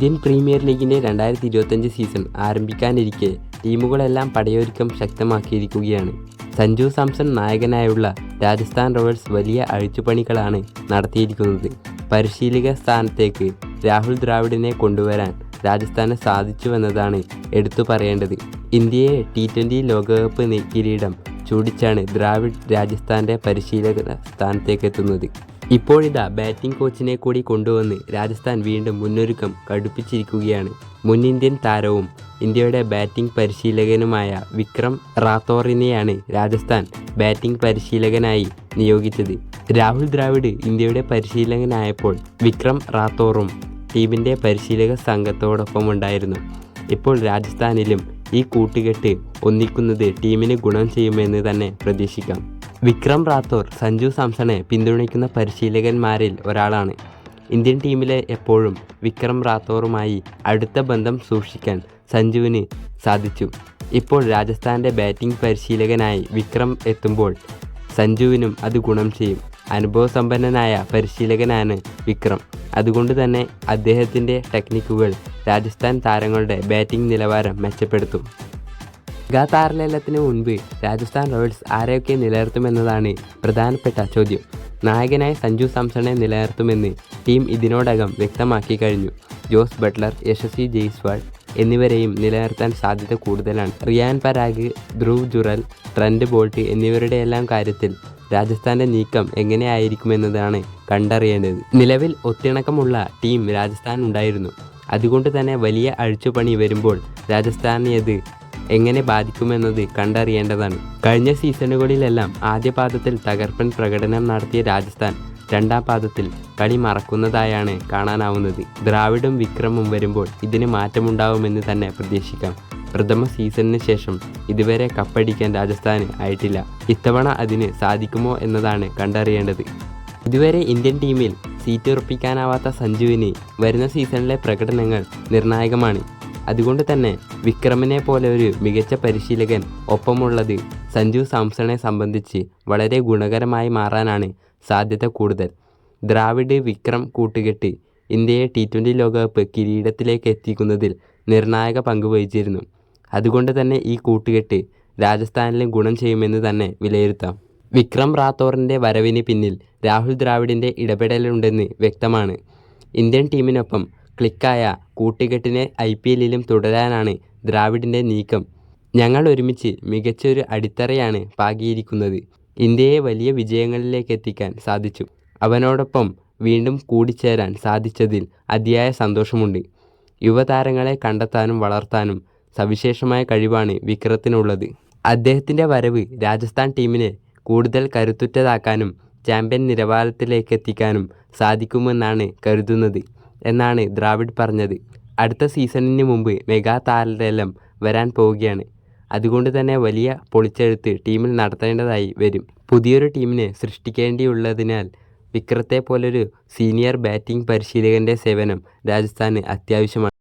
Indian premier ലീഗിന്റെ രണ്ടായിരത്തി ഇരുപത്തഞ്ച് സീസൺ ആരംഭിക്കാനിരിക്കെ ടീമുകളെല്ലാം പടയൊരുക്കം ശക്തമാക്കിയിരിക്കുകയാണ്. സഞ്ജു സാംസൺ നായകനായുള്ള രാജസ്ഥാൻ റോയൽസ് വലിയ അഴിച്ചുപണികളാണ് നടത്തിയിരിക്കുന്നത്. പരിശീലക സ്ഥാനത്തേക്ക് രാഹുൽ ദ്രാവിഡിനെ കൊണ്ടുവരാൻ രാജസ്ഥാന് സാധിച്ചുവെന്നതാണ് എടുത്തു പറയേണ്ടത്. ഇന്ത്യയെ ടി ട്വന്റി ലോകകപ്പ് കിരീടം ചൂടിച്ചാണ് ദ്രാവിഡ് രാജസ്ഥാന്റെ പരിശീലക സ്ഥാനത്തേക്ക് എത്തുന്നത് ഇപ്പോഴിതാ ബാറ്റിംഗ് കോച്ചിനെ കൂടി കൊണ്ടുവന്ന് രാജസ്ഥാൻ വീണ്ടും മുന്നൊരുക്കം കടുപ്പിച്ചിരിക്കുകയാണ്. മുൻ ഇന്ത്യൻ താരവും ഇന്ത്യയുടെ ബാറ്റിംഗ് പരിശീലകനുമായ വിക്രം റാത്തോറിനെയാണ് രാജസ്ഥാൻ ബാറ്റിംഗ് പരിശീലകനായി നിയോഗിച്ചത്. രാഹുൽ ദ്രാവിഡ് ഇന്ത്യയുടെ പരിശീലകനായപ്പോൾ വിക്രം റാത്തോറും ടീമിന്റെ പരിശീലക സംഘത്തോടൊപ്പം ഉണ്ടായിരുന്നു ഇപ്പോൾ രാജസ്ഥാനിലും ഈ കൂട്ടുകെട്ട് ഒന്നിക്കുന്നത് ടീമിന് ഗുണം ചെയ്യുമെന്ന് തന്നെ പ്രതീക്ഷിക്കാം. വിക്രം റാത്തോർ സഞ്ജു സാംസണെ പിന്തുണയ്ക്കുന്ന പരിശീലകന്മാരിൽ ഒരാളാണ്. ഇന്ത്യൻ ടീമിലെ എപ്പോഴും വിക്രം റാത്തോറുമായി അടുത്ത ബന്ധം സൂക്ഷിക്കാൻ സഞ്ജുവിന് സാധിച്ചു. ഇപ്പോൾ രാജസ്ഥാന്റെ ബാറ്റിംഗ് പരിശീലകനായി വിക്രം എത്തുമ്പോൾ സഞ്ജുവിനും അത് ഗുണം ചെയ്യും. അനുഭവസമ്പന്നനായ പരിശീലകനാണ് വിക്രം. അതുകൊണ്ട് തന്നെ അദ്ദേഹത്തിന്റെ ടെക്നിക്കുകൾ രാജസ്ഥാൻ താരങ്ങളുടെ ബാറ്റിംഗ് നിലവാരം മെച്ചപ്പെടുത്തും. മെഗാ താരലേലത്തിന് മുൻപ് രാജസ്ഥാൻ റോയൽസ് ആരെയൊക്കെ നിലനിർത്തുമെന്നതാണ് പ്രധാനപ്പെട്ട ചോദ്യം. നായകനായ സഞ്ജു സാംസണെ നിലനിർത്തുമെന്ന് ടീം ഇതിനോടകം വ്യക്തമാക്കി കഴിഞ്ഞു. ജോസ് ബട്ട്ലർ യശസ്വി ജയ്സ്വാൾ എന്നിവരെയും നിലനിർത്താൻ സാധ്യത കൂടുതലാണ്. റിയാൻ പരാഗ് ധ്രുവ് ജുറൽ ട്രെൻഡ് ബോൾട്ട് എന്നിവരുടെയെല്ലാം കാര്യത്തിൽ രാജസ്ഥാന്റെ നീക്കം എങ്ങനെയായിരിക്കുമെന്നതാണ് കണ്ടറിയേണ്ടത്. നിലവിൽ ഒത്തിണക്കമുള്ള ടീം രാജസ്ഥാൻ ഉണ്ടായിരുന്നു. അതുകൊണ്ട് തന്നെ വലിയ അഴിച്ചുപണി വരുമ്പോൾ രാജസ്ഥാനെ അത് എങ്ങനെ ബാധിക്കുമെന്നത് കണ്ടറിയേണ്ടതാണ്. കഴിഞ്ഞ സീസണുകളിലെല്ലാം ആദ്യ പാദത്തിൽ തകർപ്പൻ പ്രകടനം നടത്തിയ രാജസ്ഥാൻ രണ്ടാം പാദത്തിൽ കളി മറക്കുന്നതായാണ് കാണാനാവുന്നത്. ദ്രാവിഡും വിക്രമും വരുമ്പോൾ ഇതിന് മാറ്റമുണ്ടാവുമെന്ന് തന്നെ പ്രതീക്ഷിക്കാം. പ്രഥമ സീസണിന് ശേഷം ഇതുവരെ കപ്പടിക്കാൻ രാജസ്ഥാന് ആയിട്ടില്ല. ഇത്തവണ അതിന് സാധിക്കുമോ എന്നതാണ് കണ്ടറിയേണ്ടത്. ഇതുവരെ ഇന്ത്യൻ ടീമിൽ സീറ്റ് ഉറപ്പിക്കാനാവാത്ത സഞ്ജുവിന് വരുന്ന സീസണിലെ പ്രകടനങ്ങൾ നിർണായകമാണ്. അതുകൊണ്ട് തന്നെ വിക്രമിനെ പോലെ ഒരു മികച്ച പരിശീലകൻ ഒപ്പമുള്ളത് സഞ്ജു സാംസണെ സംബന്ധിച്ച് വളരെ ഗുണകരമായി മാറാനാണ് സാധ്യത കൂടുതൽ. ദ്രാവിഡ് വിക്രം കൂട്ടുകെട്ട് ഇന്ത്യയെ ടി ട്വന്റി ലോകകപ്പ് കിരീടത്തിലേക്ക് എത്തിക്കുന്നതിൽ നിർണായക പങ്ക് വഹിച്ചിരുന്നു. അതുകൊണ്ട് തന്നെ ഈ കൂട്ടുകെട്ട് രാജസ്ഥാനിലും ഗുണം ചെയ്യുമെന്ന് തന്നെ വിലയിരുത്താം. വിക്രം റാത്തോറിന്റെ വരവിന് പിന്നിൽ രാഹുൽ ദ്രാവിഡിന്റെ ഇടപെടലുണ്ടെന്ന് വ്യക്തമാണ്. ഇന്ത്യൻ ടീമിനൊപ്പം ക്ലിക്കായ കൂട്ടിക്കെട്ടിനെ ഐ പി എല്ലിലും തുടരാനാണ് ദ്രാവിഡിന്റെ നീക്കം. ഞങ്ങൾ ഒരുമിച്ച് മികച്ചൊരു അടിത്തറയാണ് പാകിയിരിക്കുന്നത്. ഇന്ത്യയെ വലിയ വിജയങ്ങളിലേക്ക് എത്തിക്കാൻ സാധിച്ചു. അവനോടൊപ്പം വീണ്ടും കൂടിച്ചേരാൻ സാധിച്ചതിൽ അതിയായ സന്തോഷമുണ്ട്. യുവതാരങ്ങളെ കണ്ടെത്താനും വളർത്താനും സവിശേഷമായ കഴിവാണ് വിക്രത്തിനുള്ളത്. അദ്ദേഹത്തിന്റെ വരവ് രാജസ്ഥാൻ ടീമിനെ കൂടുതൽ കരുത്തുറ്റതാക്കാനും ചാമ്പ്യൻ നിലവാരത്തിലേക്കെത്തിക്കാനും സാധിക്കുമെന്നാണ് കരുതുന്നത്. എന്നാണ് ദ്രാവിഡ് പറഞ്ഞത്. അടുത്ത സീസണിന് മുമ്പ് മെഗാ താരലേലം വരാൻ പോവുകയാണ്. അതുകൊണ്ട് തന്നെ വലിയ പൊളിച്ചെഴുത്ത് ടീമിൽ നടത്തേണ്ടതായി വരും. പുതിയൊരു ടീമിനെ സൃഷ്ടിക്കേണ്ടിയുള്ളതിനാൽ വിക്രത്തെ പോലൊരു സീനിയർ ബാറ്റിംഗ് പരിശീലകന്റെ സേവനം രാജസ്ഥാന് അത്യാവശ്യമാണ്.